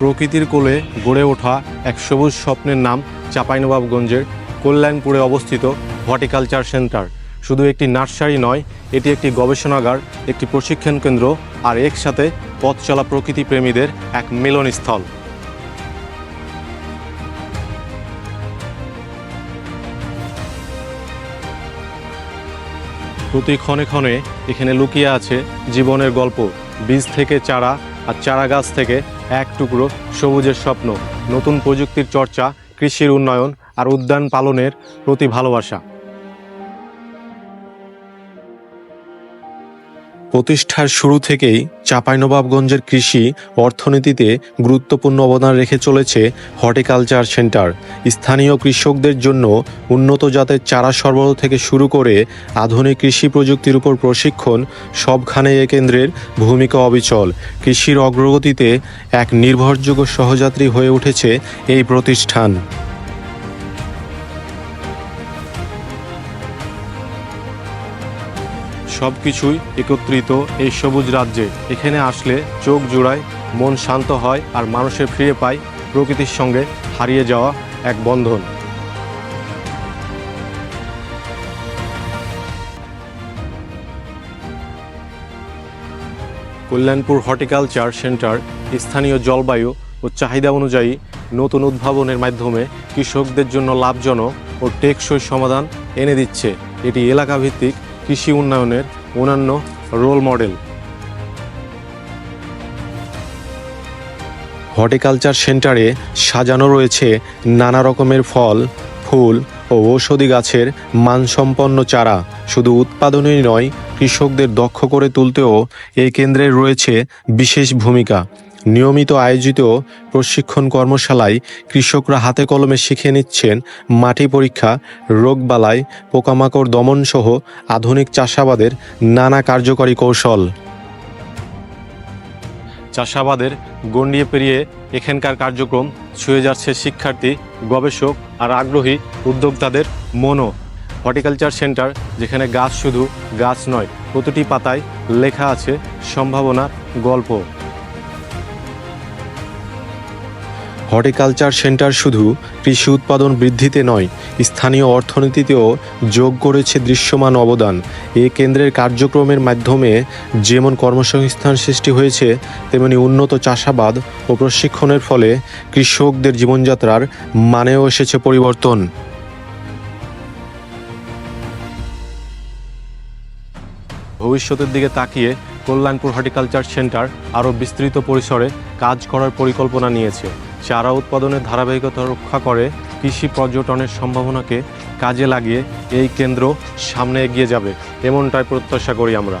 প্রকৃতির কোলে গড়ে ওঠা এক সবুজ স্বপ্নের নাম চাঁপাইনবাবগঞ্জের কল্যাণপুরে অবস্থিত হর্টিকালচার সেন্টার। শুধু একটি নার্সারি নয়, এটি একটি গবেষণাগার, একটি প্রশিক্ষণ কেন্দ্র আর একসাথে পথ চলা প্রকৃতি প্রেমীদের এক মিলনস্থল। প্রতি ক্ষণে ক্ষণে এখানে লুকিয়ে আছে জীবনের গল্প, বীজ থেকে চারা আর চারা গাছ থেকে এক টুকরো সবুজের স্বপ্ন, নতুন প্রযুক্তির চর্চা, কৃষির উন্নয়ন আর উদ্যান পালনের প্রতি ভালোবাসা। প্রতিষ্ঠার শুরু থেকেই চাঁপাইনবাবগঞ্জের কৃষি অর্থনীতিতে গুরুত্বপূর্ণ অবদান রেখে চলেছে হর্টিকালচার সেন্টার। স্থানীয় কৃষকদের জন্য উন্নত জাতের চারা সরবরাহ থেকে শুরু করে আধুনিক কৃষি প্রযুক্তির উপর প্রশিক্ষণ সবখানে এ কেন্দ্রের ভূমিকা অবিচল। কৃষির অগ্রগতিতে এক নির্ভরযোগ্য সহযাত্রী হয়ে উঠেছে এই প্রতিষ্ঠান। সব কিছুই একত্রিত এই সবুজ রাজ্যে। এখানে আসলে চোখ জোড়ায় মন শান্ত হয় আর মানুষের ফিরে পায় প্রকৃতির সঙ্গে হারিয়ে যাওয়া এক বন্ধন। কল্যাণপুর হর্টিকালচার সেন্টার স্থানীয় জলবায়ু ও চাহিদা অনুযায়ী নতুন উদ্ভাবনের মাধ্যমে কৃষকদের জন্য লাভজনক ও টেকসই সমাধান এনে দিচ্ছে। এটি এলাকাভিত্তিক কৃষি উন্নয়নের অন্যান্য রোল মডেল হর্টিকালচার সেন্টারে সাজানো রয়েছে নানা রকমের ফল, ফুল ও ঔষধি গাছের মানসম্পন্ন চারা। শুধু উৎপাদনই নয়, কৃষকদের দক্ষ করে তুলতেও এই কেন্দ্রের রয়েছে বিশেষ ভূমিকা। নিয়মিত আয়োজিত প্রশিক্ষণ কর্মশালায় কৃষকরা হাতে কলমে শিখে নিচ্ছেন মাটি পরীক্ষা রোগবালাই পোকামাকড় দমন সহ আধুনিক চাষাবাদের নানা কার্যকরী কৌশল। চাষাবাদের গণ্ডিয়ে পেরিয়ে এখানকার কার্যক্রম ছুঁয়ে যাচ্ছে শিক্ষার্থী, গবেষক আর আগ্রহী উদ্যোক্তাদের মনও। হর্টিকালচার সেন্টার, যেখানে গাছ শুধু গাছ নয়, প্রতিটি পাতায় লেখা আছে সম্ভাবনার গল্প। হর্টিকালচার সেন্টার শুধু কৃষি উৎপাদন বৃদ্ধিতে নয়, স্থানীয় অর্থনীতিতেও যোগ করেছে দৃশ্যমান অবদান। এ কেন্দ্রের কার্যক্রমের মাধ্যমে যেমন কর্মসংস্থান সৃষ্টি হয়েছে, তেমনি উন্নত চাষাবাদ ও প্রশিক্ষণের ফলে কৃষকদের জীবনযাত্রার মানেও এসেছে পরিবর্তন। ভবিষ্যতের দিকে তাকিয়ে কল্যাণপুর হর্টিকালচার সেন্টার আরও বিস্তৃত পরিসরে কাজ করার পরিকল্পনা নিয়েছে। চারা উৎপাদনের ধারাবাহিকতা রক্ষা করে কৃষি পর্যটনের সম্ভাবনাকে কাজে লাগিয়ে এই কেন্দ্র সামনে এগিয়ে যাবে, এমনটাই প্রত্যাশা করি আমরা।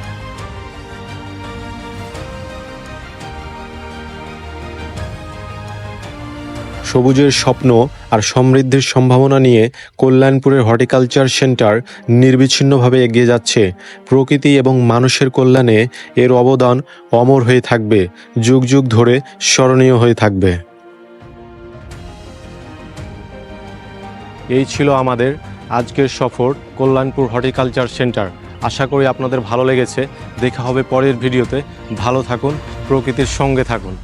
সবুজের স্বপ্ন আর সমৃদ্ধির সম্ভাবনা নিয়ে কল্যাণপুরের হর্টিকালচার সেন্টার নির্বিচ্ছিন্নভাবে এগিয়ে যাচ্ছে। প্রকৃতি এবং মানুষের কল্যাণে এর অবদান অমর হয়ে থাকবে, যুগ যুগ ধরে স্মরণীয় হয়ে থাকবে। এই ছিল আমাদের আজকের সফর কল্যাণপুর হর্টিকালচার সেন্টার। আশা করি আপনাদের ভালো লেগেছে। দেখা হবে পরের ভিডিওতে। ভালো থাকুন, প্রকৃতির সঙ্গে থাকুন।